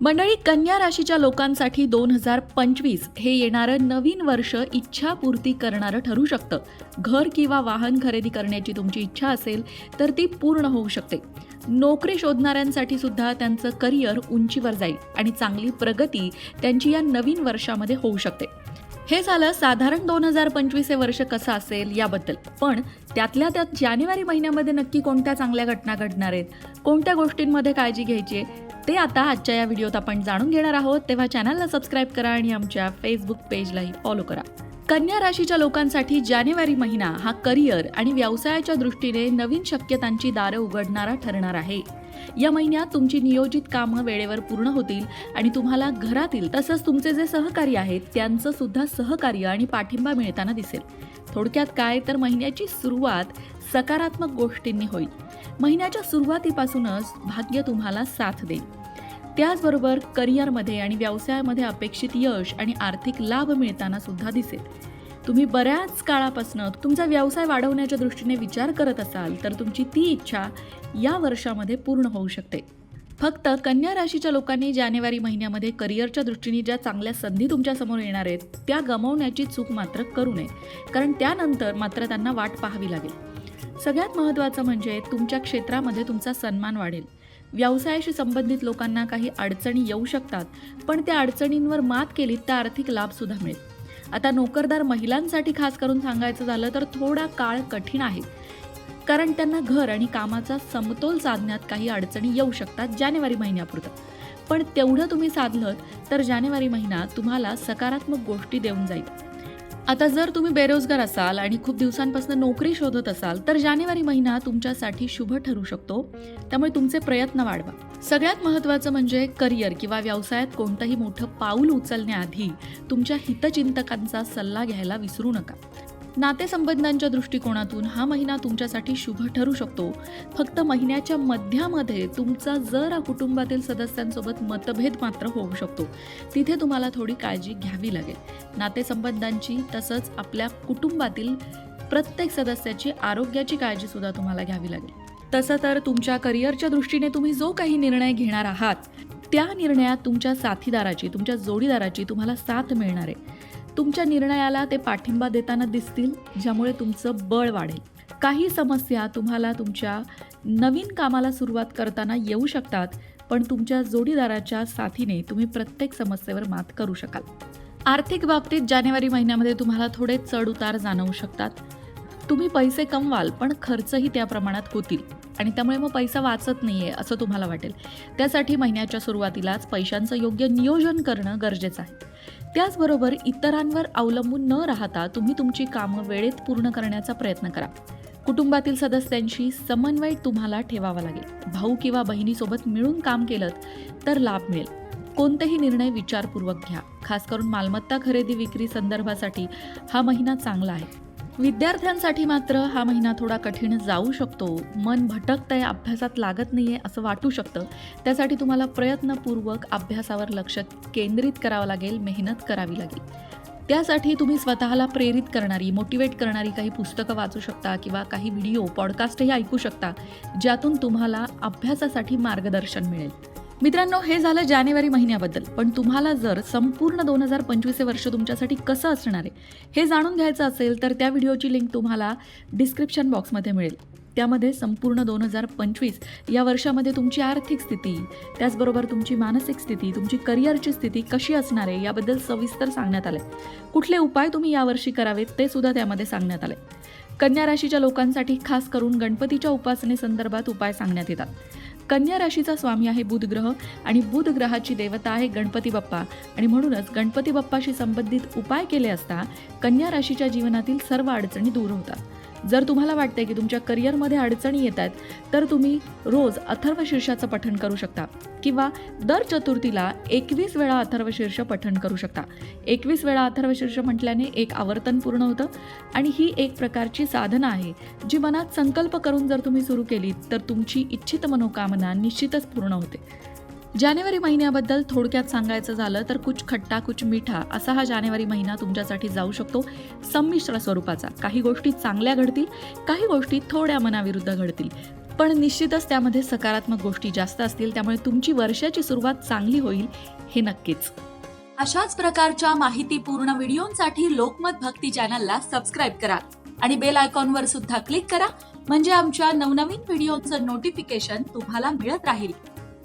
मंडळी कन्या राशीच्या लोकांसाठी दोन हजार पंचवीस हे येणारं नवीन वर्ष इच्छापूर्ती करणारं ठरू शकतं. घर किंवा वाहन खरेदी करण्याची तुमची इच्छा असेल तर ती पूर्ण होऊ शकते. नोकरी शोधणाऱ्यांसाठी सुद्धा त्यांचं करिअर उंचीवर जाईल आणि चांगली प्रगती त्यांची या नवीन वर्षामध्ये होऊ शकते. हे झालं साधारण दोन हजार पंचवीस हे वर्ष कसं असेल याबद्दल. पण त्यातल्या त्यात जानेवारी महिन्यामध्ये नक्की कोणत्या चांगल्या घटना घडणार आहेत कोणत्या गोष्टींमध्ये काळजी घ्यायची आहे ते आता आजच्या या व्हिडिओत आपण जाणून घेणार आहोत. तेव्हा चॅनलला सबस्क्राईब करा आणि आमच्या फेसबुक पेजलाही फॉलो करा. कन्या राशीच्या लोकांसाठी जानेवारी महिना हा करिअर आणि व्यवसायाच्या दृष्टीने नवीन शक्यतांची दारं उघडणारा ठरणार आहे. या महिन्यात तुमची नियोजित कामं वेळेवर पूर्ण होतील आणि तुम्हाला घरातील तसंच तुमचे जे सहकारी आहेत त्यांचं सुद्धा सहकार्य आणि पाठिंबा मिळताना दिसेल. थोडक्यात काय तर महिन्याची सुरुवात सकारात्मक गोष्टींनी होईल. महिन्याच्या सुरुवातीपासूनच भाग्य तुम्हाला साथ देईल. त्याचबरोबर करिअरमध्ये आणि व्यवसायामध्ये अपेक्षित यश आणि आर्थिक लाभ मिळताना सुद्धा दिसेल. तुम्ही बऱ्याच काळापासून तुमचा व्यवसाय वाढवण्याच्या दृष्टीने विचार करत असाल तर तुमची ती इच्छा या वर्षामध्ये पूर्ण होऊ शकते. फक्त कन्या राशीच्या लोकांनी जानेवारी महिन्यामध्ये करिअरच्या दृष्टीने ज्या चांगल्या संधी तुमच्यासमोर येणार आहेत त्या गमावण्याची चूक मात्र करू नये कारण त्यानंतर मात्र त्यांना वाट पाहावी लागेल. सगळ्यात महत्त्वाचं म्हणजे तुमच्या क्षेत्रामध्ये तुमचा सन्मान वाढेल. व्यवसायाशी संबंधित लोकांना काही अडचणी येऊ शकतात पण त्या अडचणींवर मात केली तर आर्थिक लाभसुद्धा मिळेल. आता नोकरदार महिलांसाठी खास करून सांगायचं झालं तर थोडा काळ कठीण आहे. कारण त्यांना घर आणि कामाचा समतोल साधण्यात काही अडचणी येऊ शकतात जानेवारी महिन्यापुरतं. पण तेवढं तुम्ही साधलं तर जानेवारी महिना तुम्हाला सकारात्मक गोष्टी देऊन जाईल. आता जर तुम्ही बेरोजगार असाल आणि खूप दिवसांपासून नोकरी शोधत असाल तर जानेवारी महिना तुमच्यासाठी शुभ ठरू शकतो. त्यामुळे तुमचे प्रयत्न वाढवा. सगळ्यात महत्त्वाचं म्हणजे करिअर किंवा व्यवसायात कोणतंही मोठं पाऊल उचलण्याआधी तुमच्या हितचिंतकांचा सल्ला घ्यायला विसरू नका. नातेसंबंधांच्या दृष्टिकोनातून हा महिना तुमच्यासाठी शुभ ठरू शकतो. फक्त महिन्याच्या मध्यामध्ये तुमचा जर कुटुंबातील सदस्यांसोबत मतभेद मात्र होऊ शकतो. तिथे तुम्हाला थोडी काळजी घ्यावी लागेल. नातेसंबंधांची तसंच आपल्या कुटुंबातील प्रत्येक सदस्याची आरोग्याची काळजीसुद्धा तुम्हाला घ्यावी लागेल. तसं तर तुमच्या करिअरच्या दृष्टीने तुम्ही जो काही निर्णय घेणार आहात त्या निर्णयात तुमच्या साथीदाराची तुमच्या जोडीदाराची तुम्हाला साथ मिळणार आहे. तुमच्या निर्णयाला ते पाठिंबा देताना दिसतील ज्यामुळे तुमचं बळ वाढेल. काही समस्या तुम्हाला तुमच्या नवीन कामाला सुरुवात करताना येऊ शकतात पण तुमच्या जोडीदाराच्या साथीने तुम्ही प्रत्येक समस्येवर मात करू शकाल. आर्थिक बाबतीत जानेवारी महिन्यामध्ये तुम्हाला थोडे चढ उतार जाणवू शकतात. तुम्ही पैसे कमवाल पण खर्चही त्या प्रमाणात होतील. आणि त्यामुळे मग पैसा वाचत नाही आहे असं तुम्हाला वाटेल. त्यासाठी महिन्याच्या सुरुवातीलाच पैशांचं योग्य नियोजन करणं गरजेचं आहे. त्याचबरोबर इतरांवर अवलंबून न राहता तुम्ही तुमची कामं वेळेत पूर्ण करण्याचा प्रयत्न करा. कुटुंबातील सदस्यांशी समन्वय तुम्हाला ठेवावा लागेल. भाऊ किंवा बहिणीसोबत मिळून काम केलं तर लाभ मिळेल. कोणतेही निर्णय विचारपूर्वक घ्या. खास करून मालमत्ता खरेदी विक्री संदर्भासाठी हा महिना चांगला आहे. विद्यार्थ्यांसाठी मात्र हा महिना थोडा कठीण जाऊ शकतो. मन भटकतंय अभ्यासात लागत नाही आहे असं वाटू शकतं. त्यासाठी तुम्हाला प्रयत्नपूर्वक अभ्यासावर लक्ष केंद्रित करावं लागेल मेहनत करावी लागेल. त्यासाठी तुम्ही स्वतःला प्रेरित करणारी मोटिवेट करणारी काही पुस्तकं वाचू शकता किंवा काही व्हिडिओ पॉडकास्टही ऐकू शकता ज्यातून तुम्हाला अभ्यासासाठी मार्गदर्शन मिळेल. मित्रांनो हे झालं जानेवारी महिन्याबद्दल. पण तुम्हाला जर संपूर्ण दोन हजार पंचवीस वर्ष तुमच्यासाठी कसं असणार आहे हे जाणून घ्यायचं असेल तर त्या व्हिडिओची लिंक तुम्हाला डिस्क्रिप्शन बॉक्समध्ये मिळेल. त्यामध्ये संपूर्ण दोन हजार पंचवीस या वर्षामध्ये तुमची आर्थिक स्थिती त्याचबरोबर तुमची मानसिक स्थिती तुमची करिअरची स्थिती कशी असणार आहे याबद्दल सविस्तर सांगण्यात आलं कुठले उपाय तुम्ही यावर्षी करावेत ते सुद्धा त्यामध्ये सांगण्यात आले कन्या राशीच्या लोकांसाठी खास करून गणपतीच्या उपासनेसंदर्भात उपाय सांगण्यात येतात. कन्या राशीचा स्वामी आहे बुध ग्रह आणि बुध ग्रहाची देवता आहे गणपती बाप्पा. आणि म्हणूनच गणपती बाप्पाशी संबंधित उपाय केले असता कन्या राशीच्या जीवनातील सर्व अडचणी दूर होतात. जर तुम्हाला वाटते की तुमच्या करिअरमध्ये अडचणी येत आहेत तर तुम्ही रोज अथर्व शीर्षाचं पठण करू शकता. किंवा दर चतुर्थीला एकवीस वेळा अथर्व शीर्ष पठण करू शकता. एकवीस वेळा अथर्व शीर्ष म्हटल्याने एक आवर्तन पूर्ण होतं आणि ही एक प्रकारची साधना आहे जी मनात संकल्प करून जर तुम्ही सुरू केली तर तुमची इच्छित मनोकामना निश्चितच पूर्ण होते. जानेवारी महिन्याबद्दल थोडक्यात सांगायचं झालं तर कुछ खट्टा कुछ मिठा असा हा जानेवारी महिना तुमच्यासाठी जाऊ शकतो संमिश्र स्वरूपाचा. काही गोष्टी चांगल्या घडतील काही गोष्टी थोड्या मनाविरुद्ध घडतील. पण निश्चितच त्यामध्ये सकारात्मक गोष्टी जास्त असतील त्यामुळे तुमची वर्षाची सुरुवात चांगली होईल हे नक्कीच. अशाच प्रकारच्या माहितीपूर्ण व्हिडिओंसाठी लोकमत भक्ती चॅनलला सबस्क्राईब करा आणि बेल आयकॉनवर सुद्धा क्लिक करा म्हणजे आमच्या नवनवीन व्हिडिओचं नोटिफिकेशन तुम्हाला मिळत राहील.